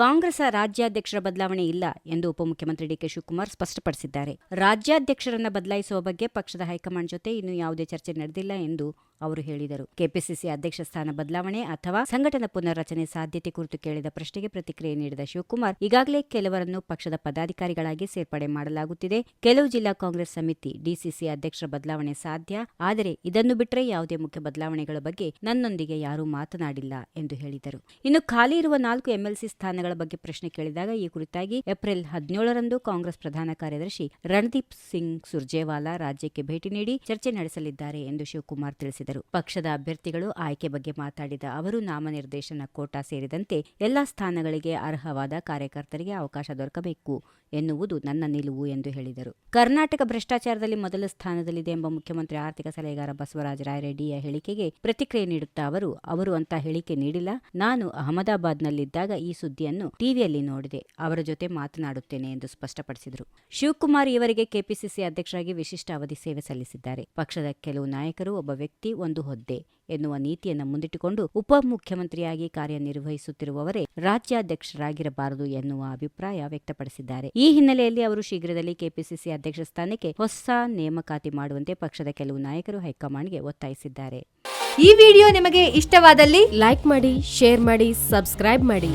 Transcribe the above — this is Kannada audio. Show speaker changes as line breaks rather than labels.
ಕಾಂಗ್ರೆಸ್ ರಾಜ್ಯಾಧ್ಯಕ್ಷರ ಬದಲಾವಣೆ ಇಲ್ಲ ಎಂದು ಉಪಮುಖ್ಯಮಂತ್ರಿ ಡಿಕೆ ಶಿವಕುಮಾರ್ ಸ್ಪಷ್ಟಪಡಿಸಿದ್ದಾರೆ. ರಾಜ್ಯಾಧ್ಯಕ್ಷರನ್ನ ಬದಲಾಯಿಸುವ ಬಗ್ಗೆ ಪಕ್ಷದ ಹೈಕಮಾಂಡ್ ಜೊತೆ ಇನ್ನೂ ಯಾವುದೇ ಚರ್ಚೆ ನಡೆದಿಲ್ಲ ಎಂದು ಅವರು ಹೇಳಿದರು. ಕೆಪಿಸಿಸಿ ಅಧ್ಯಕ್ಷ ಸ್ಥಾನ ಬದಲಾವಣೆ ಅಥವಾ ಸಂಘಟನಾ ಪುನರ್ರಚನೆ ಸಾಧ್ಯತೆ ಕುರಿತು ಕೇಳಿದ ಪ್ರಶ್ನೆಗೆ ಪ್ರತಿಕ್ರಿಯೆ ನೀಡಿದ ಶಿವಕುಮಾರ್, ಈಗಾಗಲೇ ಕೆಲವರನ್ನು ಪಕ್ಷದ ಪದಾಧಿಕಾರಿಗಳಾಗಿ ಸೇರ್ಪಡೆ ಮಾಡಲಾಗುತ್ತಿದೆ. ಕೆಲವು ಜಿಲ್ಲಾ ಕಾಂಗ್ರೆಸ್ ಸಮಿತಿ ಡಿಸಿಸಿ ಅಧ್ಯಕ್ಷರ ಬದಲಾವಣೆ ಸಾಧ್ಯ, ಆದರೆ ಇದನ್ನು ಬಿಟ್ಟರೆ ಯಾವುದೇ ಮುಖ್ಯ ಬದಲಾವಣೆಗಳ ಬಗ್ಗೆ ನನ್ನೊಂದಿಗೆ ಯಾರೂ ಮಾತನಾಡಿಲ್ಲ ಎಂದು ಹೇಳಿದರು. ಇನ್ನು ಖಾಲಿ ಇರುವ ನಾಲ್ಕು ಎಂಎಲ್ಸಿ ಸ್ಥಾನಗಳ ಬಗ್ಗೆ ಪ್ರಶ್ನೆ ಕೇಳಿದಾಗ ಈ ಕುರಿತಾಗಿ ಏಪ್ರಿಲ್ ಹದಿನೇಳರಂದು ಕಾಂಗ್ರೆಸ್ ಪ್ರಧಾನ ಕಾರ್ಯದರ್ಶಿ ರಣದೀಪ್ ಸಿಂಗ್ ಸುರ್ಜೇವಾಲಾ ರಾಜ್ಯಕ್ಕೆ ಭೇಟಿ ನೀಡಿ ಚರ್ಚೆ ನಡೆಸಲಿದ್ದಾರೆ ಎಂದು ಶಿವಕುಮಾರ್ ತಿಳಿಸಿದರು. ಪಕ್ಷದ ಅಭ್ಯರ್ಥಿಗಳು ಆಯ್ಕೆ ಬಗ್ಗೆ ಮಾತಾಡಿದ ಅವರು, ನಾಮನಿರ್ದೇಶನ ಕೋಟಾ ಸೇರಿದಂತೆ ಎಲ್ಲಾ ಸ್ಥಾನಗಳಿಗೆ ಅರ್ಹವಾದ ಕಾರ್ಯಕರ್ತರಿಗೆ ಅವಕಾಶ ದೊರಕಬೇಕು ಎನ್ನುವುದು ನನ್ನ ನಿಲುವು ಎಂದು ಹೇಳಿದರು. ಕರ್ನಾಟಕ ಭ್ರಷ್ಟಾಚಾರದಲ್ಲಿ ಮೊದಲ ಸ್ಥಾನದಲ್ಲಿದೆ ಎಂಬ ಮುಖ್ಯಮಂತ್ರಿ ಆರ್ಥಿಕ ಸಲಹೆಗಾರ ಬಸವರಾಜ ರಾಯರೆಡ್ಡಿಯ ಹೇಳಿಕೆಗೆ ಪ್ರತಿಕ್ರಿಯೆ ನೀಡುತ್ತಾ ಅವರು ಅವರು ಅಂತ ಹೇಳಿಕೆ ನೀಡಿಲ್ಲ. ನಾನು ಅಹಮದಾಬಾದ್ನಲ್ಲಿದ್ದಾಗ ಈ ಸುದ್ದಿಯನ್ನು ಟಿವಿಯಲ್ಲಿ ನೋಡಿದೆ. ಅವರ ಜೊತೆ ಮಾತನಾಡುತ್ತೇನೆ ಎಂದು ಸ್ಪಷ್ಟಪಡಿಸಿದರು. ಶಿವಕುಮಾರ್ ಇವರಿಗೆ ಕೆಪಿಸಿಸಿ ಅಧ್ಯಕ್ಷರಾಗಿ ವಿಶಿಷ್ಟ ಅವಧಿ ಸೇವೆ ಸಲ್ಲಿಸಿದ್ದಾರೆ. ಪಕ್ಷದ ಕೆಲವು ನಾಯಕರು ಒಬ್ಬ ವ್ಯಕ್ತಿ, ಒಂದು ಹುದ್ದೆ ಎನ್ನುವ ನೀತಿಯನ್ನು ಮುಂದಿಟ್ಟುಕೊಂಡು ಉಪಮುಖ್ಯಮಂತ್ರಿಯಾಗಿ ಕಾರ್ಯನಿರ್ವಹಿಸುತ್ತಿರುವವರೇ ರಾಜ್ಯಾಧ್ಯಕ್ಷರಾಗಿರಬಾರದು ಎನ್ನುವ ಅಭಿಪ್ರಾಯ ವ್ಯಕ್ತಪಡಿಸಿದ್ದಾರೆ. ಈ ಹಿನ್ನೆಲೆಯಲ್ಲಿ ಅವರು ಶೀಘ್ರದಲ್ಲಿ ಕೆಪಿಸಿಸಿ ಅಧ್ಯಕ್ಷ ಸ್ಥಾನಕ್ಕೆ ಹೊಸ ನೇಮಕಾತಿ ಮಾಡುವಂತೆ ಪಕ್ಷದ ಕೆಲವು ನಾಯಕರು ಹೈಕಮಾಂಡ್ಗೆ ಒತ್ತಾಯಿಸಿದ್ದಾರೆ.
ಈ ವಿಡಿಯೋ ನಿಮಗೆ ಇಷ್ಟವಾದಲ್ಲಿ
ಲೈಕ್ ಮಾಡಿ, ಶೇರ್ ಮಾಡಿ, ಸಬ್ಸ್ಕ್ರೈಬ್ ಮಾಡಿ.